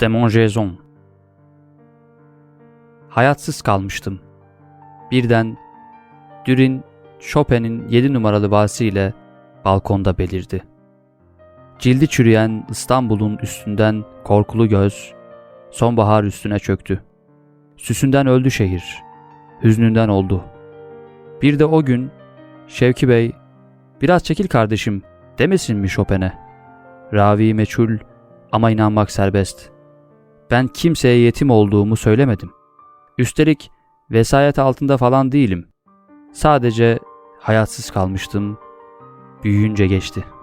Demonjaison Hayatsız kalmıştım. Birden Dürin Chopin'in 7 numaralı valsiyle balkonda belirdi. Cildi çürüyen İstanbul'un üstünden korkulu göz sonbahar üstüne çöktü. Süsünden öldü şehir. Hüznünden oldu. Bir de o gün Şevki Bey biraz çekil kardeşim demesin mi Chopin'e? Ravi meçhul ama inanmak serbest. Ben kimseye yetim olduğumu söylemedim. Üstelik vesayet altında falan değilim. Sadece hayatsız kalmıştım. Büyüyünce geçti.''